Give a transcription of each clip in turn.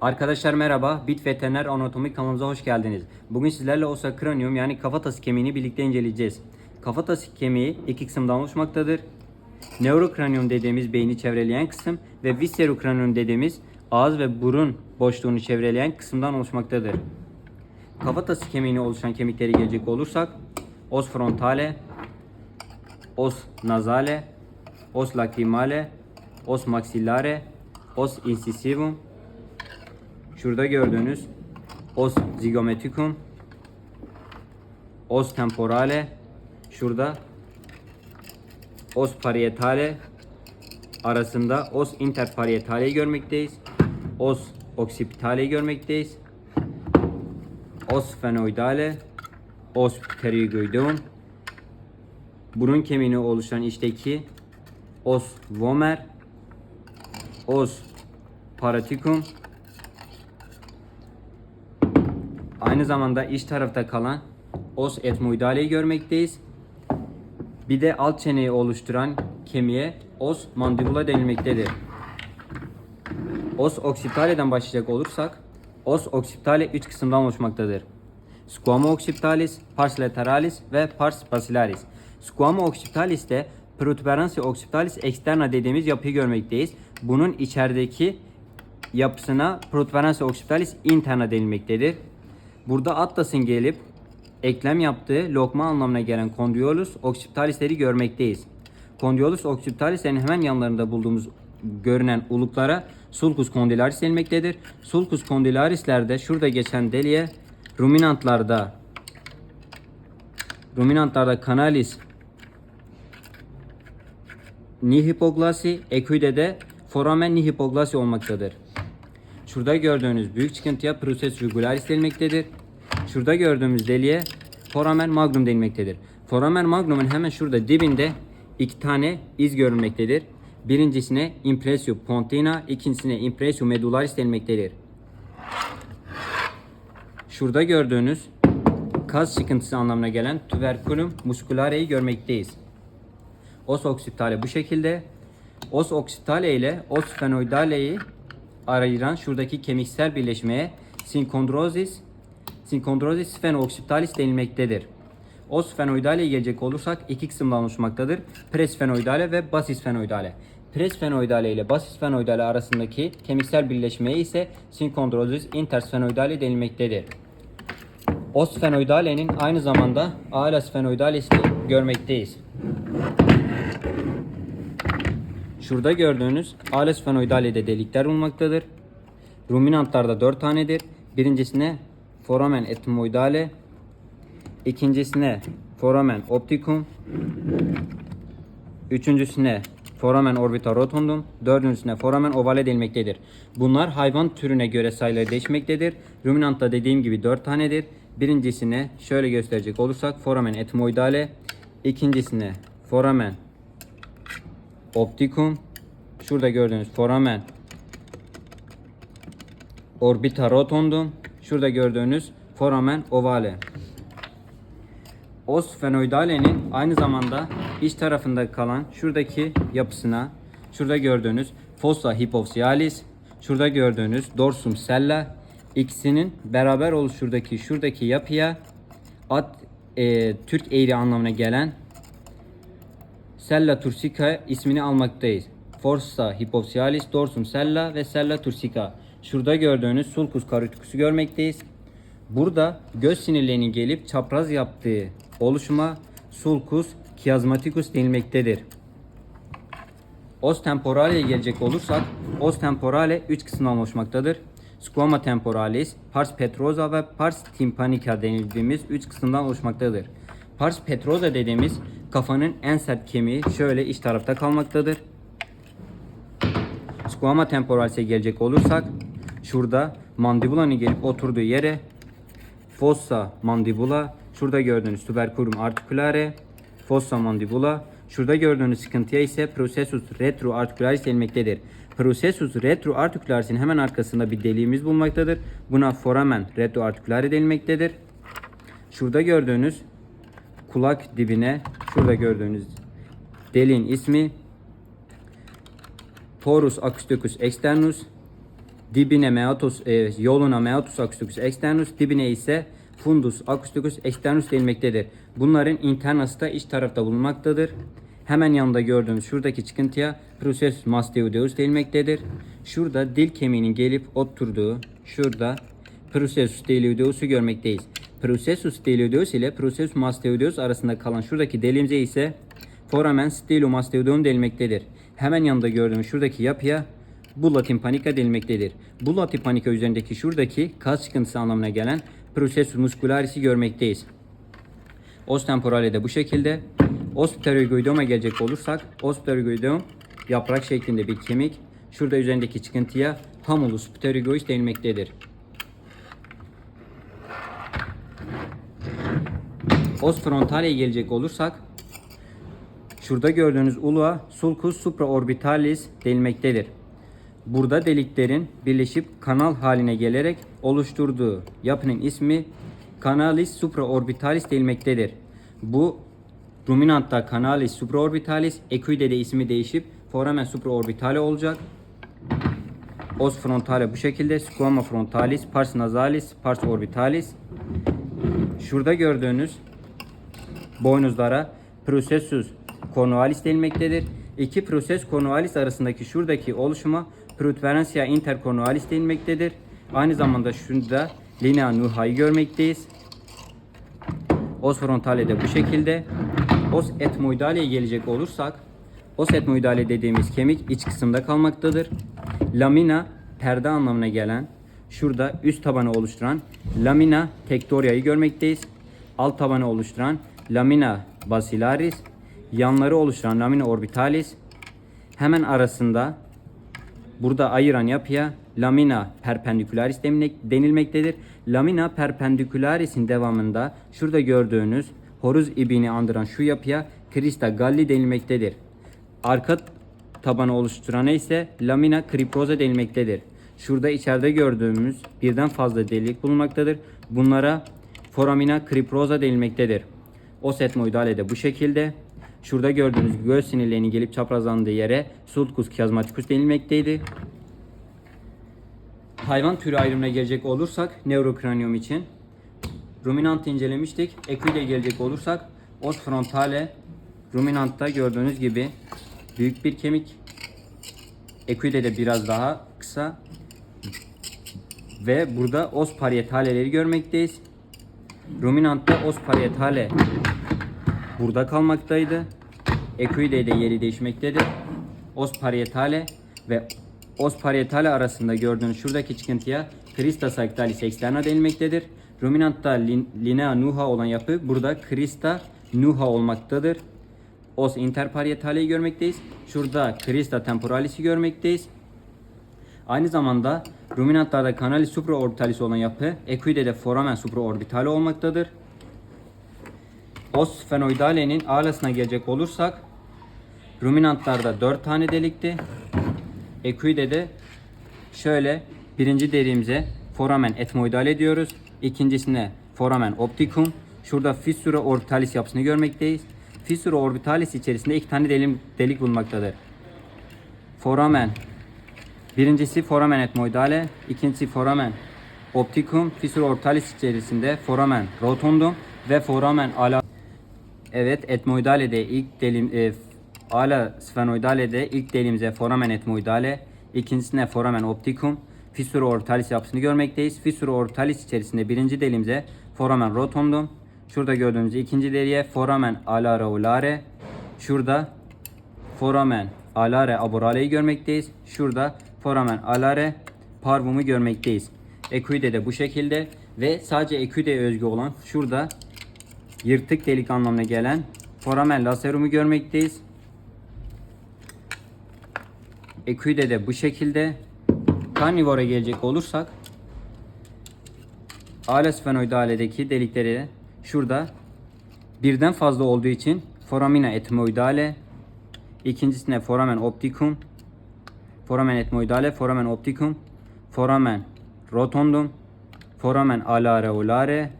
Arkadaşlar merhaba, Bit Veteriner Anatomi kanalımıza hoş geldiniz. Bugün sizlerle osa cranium yani kafatası kemiğini birlikte inceleyeceğiz. Kafatası kemiği iki kısımdan oluşmaktadır. Neurokranium dediğimiz beyni çevreleyen kısım ve viscerokranium dediğimiz ağız ve burun boşluğunu çevreleyen kısımdan oluşmaktadır. Kafatası kemiğine oluşan kemikleri gelecek olursak os frontale, os nasale, os lacrimale, os maxillare, os incisivum, Şurada gördüğünüz os zygomaticum, os temporale, şurada os parietale arasında os interparietale'yi görmekteyiz. Os occipitale'yi görmekteyiz. Os phenoidale, os pterygoideum. Burun kemiğini oluşan içteki os vomer, os paraticum, Aynı zamanda iç tarafta kalan os etmoidaleyi görmekteyiz. Bir de alt çeneyi oluşturan kemiğe os mandibula denilmektedir. Os occipitale'den başlayacak olursak os occipitale 3 kısımdan oluşmaktadır. Squama occipitalis, pars lateralis ve pars basilaris. Squama occipitalis'te protuberantia occipitalis externa dediğimiz yapıyı görmekteyiz. Bunun içerideki yapısına protuberantia occipitalis interna denilmektedir. Burada atlasın gelip eklem yaptığı lokma anlamına gelen Condyolus occipitalisleri görmekteyiz. Condyolus occipitalislerin hemen yanlarında bulduğumuz görünen uluklara sulcus condylaris denilmektedir. Sulcus condylarislerde şurada geçen deliğe ruminantlarda ruminantlarda canalis nihipoglasi, equide de foramen nihipoglasi olmaktadır. Şurada gördüğünüz büyük çıkıntıya process jugularis denilmektedir. Şurada gördüğümüz deliğe foramen magnum denilmektedir. Foramen magnumun hemen şurada dibinde iki tane iz görülmektedir. Birincisine impressio pontina, ikincisine impressio medullaris denilmektedir. Şurada gördüğünüz kas çıkıntısı anlamına gelen tuberculum musculare'yi görmekteyiz. Os occipitale bu şekilde. Os occipitale ile os sphenoidale'yi ayıran şuradaki kemiksel birleşmeye sinkondrozis, sinkondrozis sphenoccipitalis denilmektedir. Os sphenoidale gelecek olursak iki kısımdan oluşmaktadır. Presphenoidale ve basisphenoidale. Presphenoidale ile basisphenoidale arasındaki kemiksel birleşmeye ise sinkondrozis intersphenoidale denilmektedir. Os sphenoidale'nin aynı zamanda ala sphenoidalesini görmekteyiz. Şurada gördüğünüz Ales phenoidale'de delikler bulunmaktadır. Ruminantlarda 4 tanedir. Birincisine foramen etmoidale, ikincisine foramen opticum, üçüncüsüne foramen orbita rotundum, dördüncüsüne foramen ovale denilmektedir. Bunlar hayvan türüne göre sayıları değişmektedir. Ruminantta dediğim gibi 4 tanedir. Birincisine şöyle gösterecek olursak foramen etmoidale, ikincisine foramen opticum şurada gördüğünüz foramen. Orbita rotundum şurada gördüğünüz foramen ovale. Os sphenoidale'nin aynı zamanda iç tarafında kalan şuradaki yapısına şurada gördüğünüz fossa hypophysalis şurada gördüğünüz dorsum sella ikisinin beraber oluşurdaki şuradaki yapıya at e, Türk eğri anlamına gelen Sella tursica ismini almaktayız. Forsa hypophysalis, dorsum sella ve sella tursica. Şurada gördüğünüz sulcus caroticus'u görmekteyiz. Burada göz sinirlerinin gelip çapraz yaptığı oluşuma sulcus chiasmaticus denilmektedir. Os temporale'ye gelecek olursak, os temporale 3 kısımdan oluşmaktadır. Squama temporalis, pars petrosa ve pars tympanica denildiğimiz 3 kısımdan oluşmaktadır. Pars petrosa dediğimiz kafanın en sert kemiği şöyle iç tarafta kalmaktadır. Squama temporalis'e gelecek olursak şurada mandibulanın gelip oturduğu yere fossa mandibula şurada gördüğünüz tuberculum articulare fossa mandibula şurada gördüğünüz sıkıntıya ise processus retroarticularis denilmektedir. Processus retroarticularis'in hemen arkasında bir deliğimiz bulunmaktadır. Buna foramen retroarticulare denilmektedir. Şurada gördüğünüz kulak dibine şurada gördüğünüz deliğin ismi Porus acousticus externus dibine meatus e, yoluna meatus acousticus externus, dibine ise fundus acousticus externus denilmektedir. Bunların internası da iç tarafta bulunmaktadır. Hemen yanında gördüğümüz şuradaki çıkıntıya processus mastoideus denilmektedir. Şurada dil kemiğinin gelip oturduğu, şurada processus delioideus'u görmekteyiz. Processus delioideus ile processus mastoideus arasında kalan şuradaki deliğimize ise foramen stylomastoideum denilmektedir. Hemen yanında gördüğümüz şuradaki yapıya bulla tympanica denilmektedir. Bulla tympanica üzerindeki şuradaki kas çıkıntısı anlamına gelen processus muscularis'i görmekteyiz. Os temporale de bu şekilde. Os pterygoideum'a gelecek olursak, os pterygoideum yaprak şeklinde bir kemik. Şurada üzerindeki çıkıntıya hamulus pterygois denilmektedir. Os frontale'ye gelecek olursak, şurada gördüğünüz uluğa sulcus supraorbitalis denilmektedir. Burada deliklerin birleşip kanal haline gelerek oluşturduğu yapının ismi Canalis supraorbitalis denilmektedir. Bu ruminantta Canalis supraorbitalis, equide de ismi değişip foramen supraorbitale olacak. Os frontale bu şekilde, squama frontalis, pars nasalis, pars orbitalis. Şurada gördüğünüz boynuzlara processus cornualis denilmektedir. İki proses cornualis arasındaki şuradaki oluşuma protuberantia intercornualis denilmektedir. Aynı zamanda şurada linea nuha'yı görmekteyiz. Os frontale de bu şekilde. Os etmoidale'ye gelecek olursak, os etmoidale dediğimiz kemik iç kısımda kalmaktadır. Lamina perde anlamına gelen, şurada üst tabanı oluşturan lamina tectoria'yı görmekteyiz. Alt tabanı oluşturan lamina basilaris, yanları oluşturan lamina orbitalis, hemen arasında burada ayıran yapıya lamina perpendicularis denilmektedir. Lamina perpendicularis'in devamında şurada gördüğünüz horuz ibini andıran şu yapıya crista galli denilmektedir. Arka tabanı oluşturan ise lamina criprosa denilmektedir. Şurada içeride gördüğümüz birden fazla delik bulunmaktadır. Bunlara foramina criprosa denilmektedir. Os etmoidale de bu şekilde. Şurada gördüğünüz göğüs sinirlerinin gelip çaprazlandığı yere sulcus chiasmaticus denilmekteydi. Hayvan türü ayrımına gelecek olursak neurokranium için ruminant incelemiştik. Equide gelecek olursak os frontale ruminantta gördüğünüz gibi büyük bir kemik. Equide de biraz daha kısa. Ve burada os parietaleleri görmekteyiz. Ruminantta os parietale burada kalmaktaydı. Equide de yeri değişmektedir. Os parietale ve os parietale arasında gördüğünüz şuradaki çıkıntıya Crista sanctalis externa denilmektedir. Ruminantta lin, linea nuha olan yapı burada Crista nuha olmaktadır. Os interparietale'yi görmekteyiz. Şurada Crista temporalis'i görmekteyiz. Aynı zamanda ruminantlarda canalis supraorbitalis olan yapı equide de foramen supraorbitale olmaktadır. Os fenoidale'nin alasına gelecek olursak ruminantlarda 4 tane delikti. Equide de şöyle birinci deriğimize foramen etmoidale diyoruz. İkincisine foramen opticum. Şurada fissura orbitalis yapısını görmekteyiz. Fissura orbitalis içerisinde iki tane delik, delik bulunmaktadır. Foramen Birincisi foramen etmoidale, ikincisi foramen opticum, fissura orbitalis içerisinde foramen rotundum ve foramen ala. Evet, etmoidale'de ilk delim e, ala sphenoidale'de ilk delimize foramen etmoidale, ikincisine foramen opticum, fissura orbitalis yapısını görmekteyiz. Fissura orbitalis içerisinde birinci delimize foramen rotundum. Şurada gördüğümüz ikinci deliğe foramen ala raulare. Şurada foramen alare aborale'yi görmekteyiz. Şurada foramen alare parvum'u görmekteyiz. Equide de bu şekilde ve sadece equide özgü olan şurada yırtık delik anlamına gelen foramen lacerum'u görmekteyiz. Equide de bu şekilde. Carnivore'a gelecek olursak Ales fenoidale'deki delikleri şurada birden fazla olduğu için foramina etmoidale ikincisine foramen opticum foramen etmoidale foramen opticum foramen rotundum foramen alare olare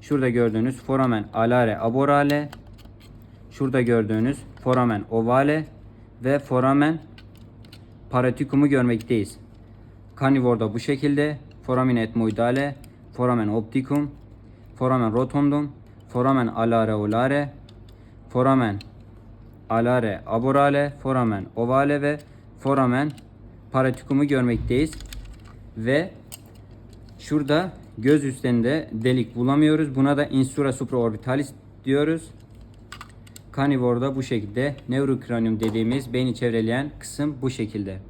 şurada gördüğünüz foramen alare aborale şurada gördüğünüz foramen ovale ve foramen paraticum'u görmekteyiz. Carnivore'da bu şekilde. Foramen etmoidale, foramen opticum, foramen rotundum, foramen alareolare, foramen alare aborale, foramen ovale ve foramen paraticum'u görmekteyiz. Ve şurada göz üstünde delik bulamıyoruz. Buna da insula supraorbitalis diyoruz. Carnivore'da bu şekilde. Neurocranium dediğimiz beyni çevreleyen kısım bu şekilde.